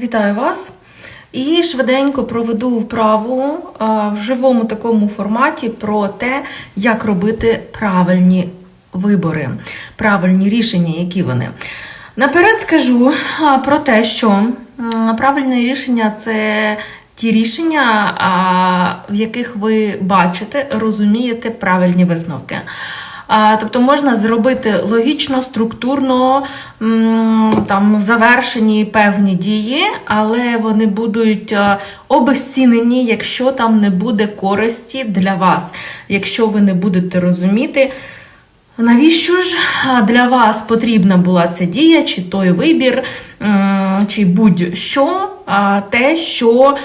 Вітаю вас! І швиденько проведу вправу в живому такому форматі про те, як робити правильні вибори, правильні рішення, які вони. Наперед скажу про те, що правильне рішення це ті рішення, в яких ви бачите, розумієте правильні висновки. Тобто можна зробити логічно, структурно там завершені певні дії, але вони будуть е, обезцінені, якщо там не буде користі для вас, якщо ви не будете розуміти. Навіщо ж для вас потрібна була ця дія, чи той вибір, чи будь-що, те, що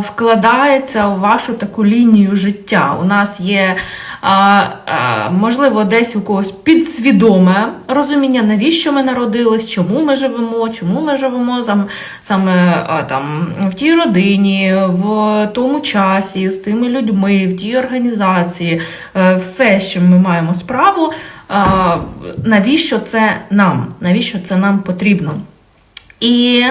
вкладається у вашу таку лінію життя? У нас є, а, а, можливо, десь у когось підсвідоме розуміння, навіщо ми народились, чому ми живемо, чому ми живемо сам- саме а, там, в тій родині, в тому часі, з тими людьми, в тій організації, е, все, з чим ми маємо справу. а, Навіщо це нам? Навіщо це нам потрібно? І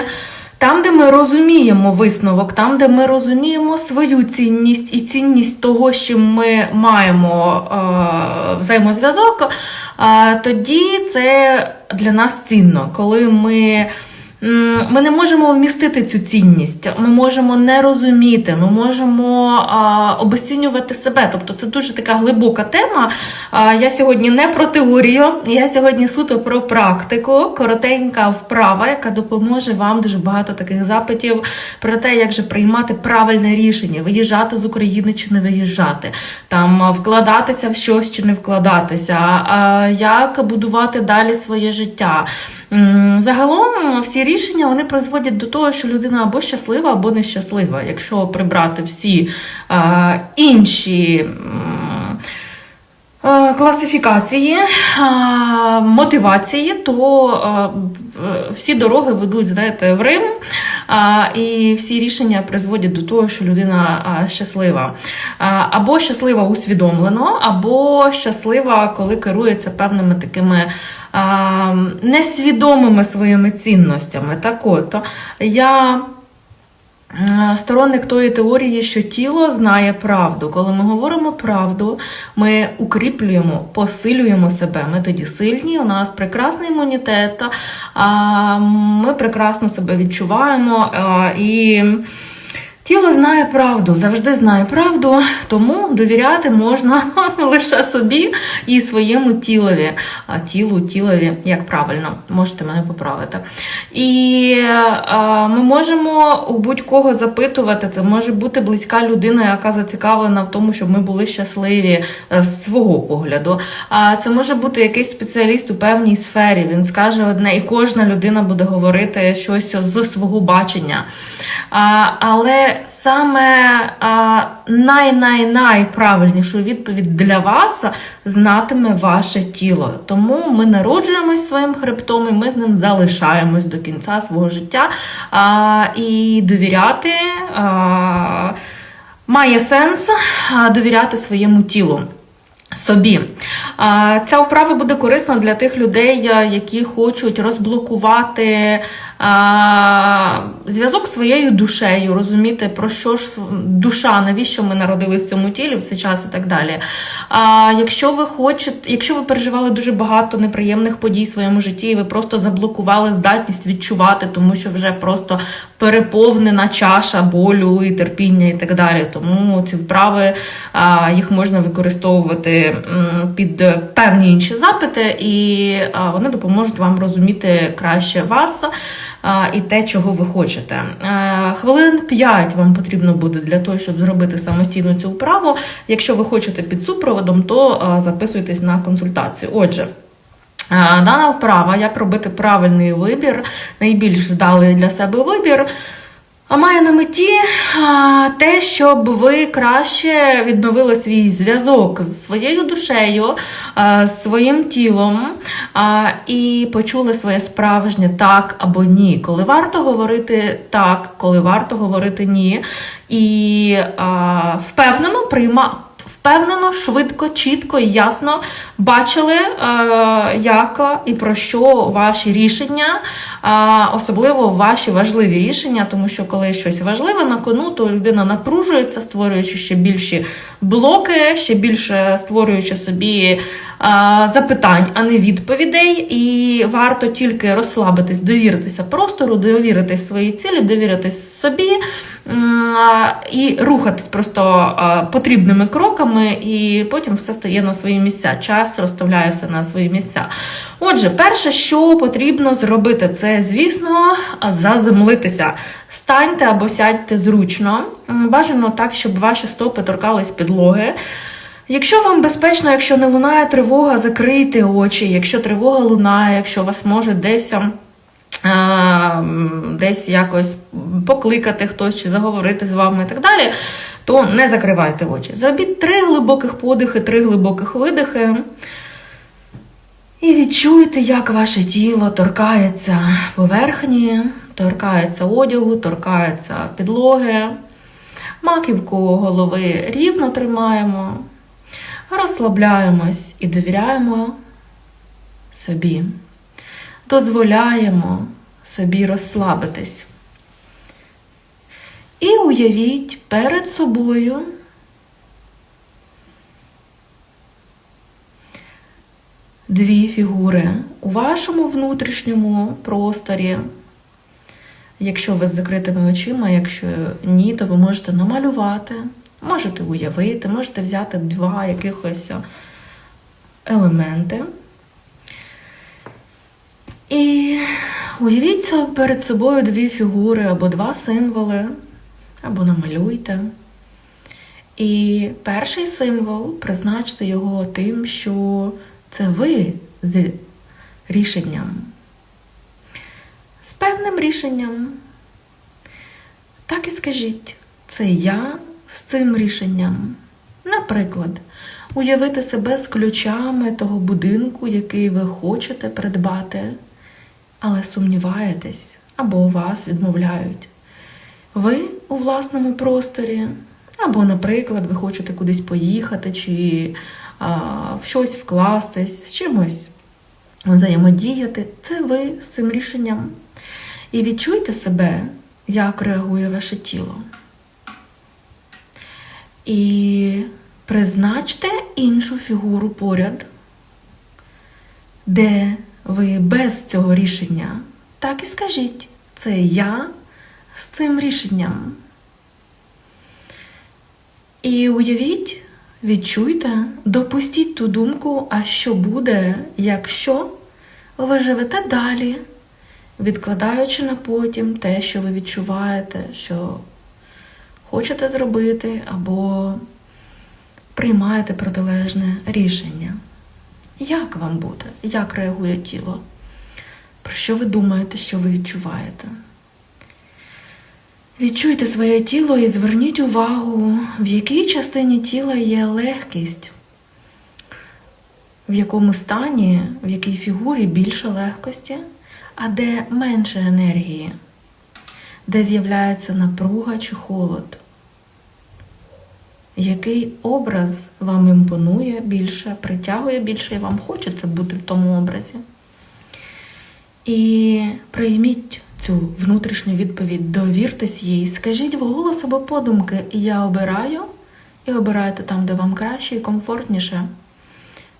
там, де ми розуміємо висновок, там, де ми розуміємо свою цінність і цінність того, чим ми маємо е, взаємозв'язок, е, тоді це для нас цінно, коли ми. Ми не можемо вмістити цю цінність, ми можемо не розуміти, ми можемо а, обесцінювати себе. Тобто це дуже така глибока тема. А, я сьогодні не про теорію, я сьогодні суто про практику, коротенька вправа, яка допоможе вам дуже багато таких запитів про те, як же приймати правильне рішення, виїжджати з України чи не виїжджати, там вкладатися в щось чи не вкладатися, а, як будувати далі своє життя. Загалом всі рішення вони призводять до того, що людина або щаслива, або нещаслива. Якщо прибрати всі е, інші. Е, Класифікації, е, мотивації, то е, всі дороги ведуть, знаєте, в Рим, і всі рішення призводять до того, що людина щаслива. Або щаслива усвідомлено, або щаслива, коли керується певними такими несвідомими своїми цінностями. Так от, я сторонник тої теорії, що тіло знає правду. Коли ми говоримо правду, ми укріплюємо, посилюємо себе. Ми тоді сильні, у нас прекрасний імунітет, ми прекрасно себе відчуваємо. І Тіло знає правду, завжди знає правду, тому довіряти можна лише собі і своєму тілові. А тілу, тілові, як правильно, можете мене поправити. І е, ми можемо у будь-кого запитувати. Це може бути близька людина, яка зацікавлена в тому, щоб ми були щасливі е, з свого погляду. А це може бути якийсь спеціаліст у певній сфері. Він скаже одне, і кожна людина буде говорити щось з свого бачення. А, але саме а, най-най-найправильнішу відповідь для вас знатиме ваше тіло. Тому ми народжуємось своїм хребтом і ми з ним залишаємось до кінця свого життя. І довіряти має сенс довіряти своєму тілу. Собі ця вправа буде корисна для тих людей, які хочуть розблокувати зв'язок своєю душею, розуміти, про що ж душа, навіщо ми народились в цьому тілі, все час і так далі. Якщо ви хочете, якщо ви переживали дуже багато неприємних подій в своєму житті, і ви просто заблокували здатність відчувати, тому що вже просто переповнена чаша болю і терпіння і так далі. Тому ці вправи їх можна використовувати під певні інші запити, і вони допоможуть вам розуміти краще вас і те, чого ви хочете. Хвилин 5 вам потрібно буде для того, щоб зробити самостійно цю вправу. Якщо ви хочете під супроводом, то записуйтесь на консультацію. Отже. Дана вправа, як робити правильний вибір, найбільш вдалий для себе вибір, а має на меті а, те, щоб ви краще відновили свій зв'язок з своєю душею, а, з своїм тілом а, і почули своє справжнє так або ні. Коли варто говорити так, коли варто говорити ні, і а, впевнено прийма, впевнено, швидко, чітко і ясно бачили, е, як і про що ваші рішення, особливо ваші важливі рішення, тому що коли щось важливе на кону, то людина напружується, створюючи ще більші блоки, ще більше створюючи собі запитань, а не відповідей. І варто тільки розслабитись, довіритися простору, довіритись своїй цілі, довіритись собі і рухатись просто потрібними кроками, і потім все стає на свої місця. Час розставляє все на свої місця. Отже, перше, що потрібно зробити, це, звісно, заземлитися. Станьте або сядьте зручно. Бажано так, щоб ваші стопи торкались підлоги. Якщо вам безпечно, якщо не лунає тривога, закрийте очі. Якщо тривога лунає, якщо вас може десь. а, Десь якось покликати хтось чи заговорити з вами і так далі, то не закривайте очі. Зробіть три глибоких подихи, три глибоких видихи. І відчуйте, як ваше тіло торкається поверхні, торкається одягу, торкається підлоги. Маківку голови рівно тримаємо, розслабляємось і довіряємо собі. Дозволяємо собі розслабитись. І уявіть перед собою дві фігури у вашому внутрішньому просторі. Якщо ви з закритими очима, якщо ні, то ви можете намалювати, можете уявити, можете взяти два якихось елементи. І уявіть перед собою дві фігури або два символи, або намалюйте. І перший символ призначте його тим, що це ви з рішенням з певним рішенням. Так і скажіть, це я з цим рішенням. Наприклад, уявити себе з ключами того будинку, який ви хочете придбати, але сумніваєтесь або вас відмовляють. Ви у власному просторі, або, наприклад, ви хочете кудись поїхати, чи а, в щось вкластись, з чимось взаємодіяти. Це ви з цим рішенням. І відчуйте себе, як реагує ваше тіло. І призначте іншу фігуру поряд, де ви без цього рішення. Так і скажіть, це я з цим рішенням. І уявіть, відчуйте, допустіть ту думку, а що буде, якщо ви живете далі, відкладаючи на потім те, що ви відчуваєте, що хочете зробити, або приймаєте протилежне рішення. Як вам буде? Як реагує тіло? Про що ви думаєте, що ви відчуваєте? Відчуйте своє тіло і зверніть увагу, в якій частині тіла є легкість, в якому стані, в якій фігурі більше легкості, а де менше енергії, де з'являється напруга чи холод. Який образ вам імпонує більше, притягує більше, і вам хочеться бути в тому образі. І прийміть цю внутрішню відповідь, довіртесь їй, скажіть вголос або подумки, я обираю, і обирайте там, де вам краще і комфортніше.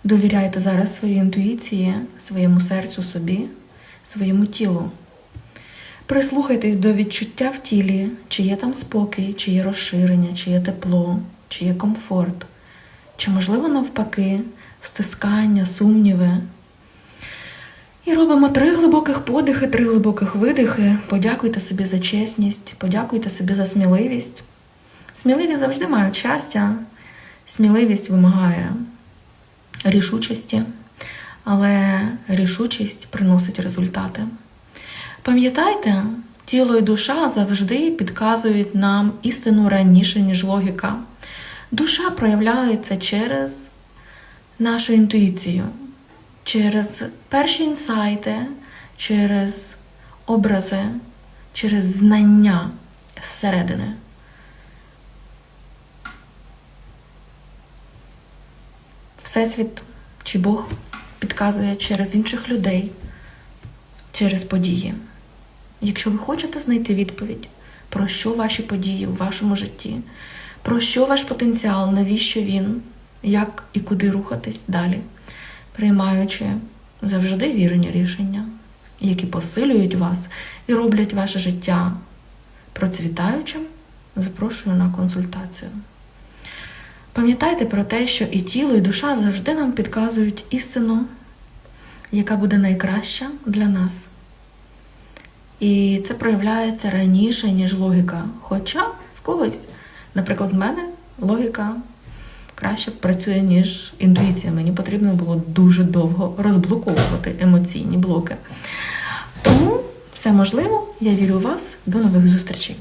Довіряйте зараз своїй інтуїції, своєму серцю собі, своєму тілу. Прислухайтесь до відчуття в тілі, чи є там спокій, чи є розширення, чи є тепло, чи є комфорт, чи, можливо, навпаки, стискання, сумніви. І робимо три глибоких подихи, три глибоких видихи. Подякуйте собі за чесність, подякуйте собі за сміливість. Сміливі завжди мають щастя, сміливість вимагає рішучості, але рішучість приносить результати. Пам'ятайте, тіло і душа завжди підказують нам істину раніше, ніж логіка. Душа проявляється через нашу інтуїцію, через перші інсайти, через образи, через знання зсередини. Всесвіт чи Бог підказує через інших людей, через події. Якщо ви хочете знайти відповідь, про що ваші події у вашому житті, про що ваш потенціал, навіщо він, як і куди рухатись далі, приймаючи завжди вірні рішення, які посилюють вас і роблять ваше життя процвітаючим, запрошую на консультацію. Пам'ятайте про те, що і тіло, і душа завжди нам підказують істину, яка буде найкраща для нас. І це проявляється раніше, ніж логіка. Хоча в когось, наприклад, в мене логіка краще працює, ніж інтуїція. Мені потрібно було дуже довго розблоковувати емоційні блоки. Тому все можливо. Я вірю у вас. До нових зустрічей.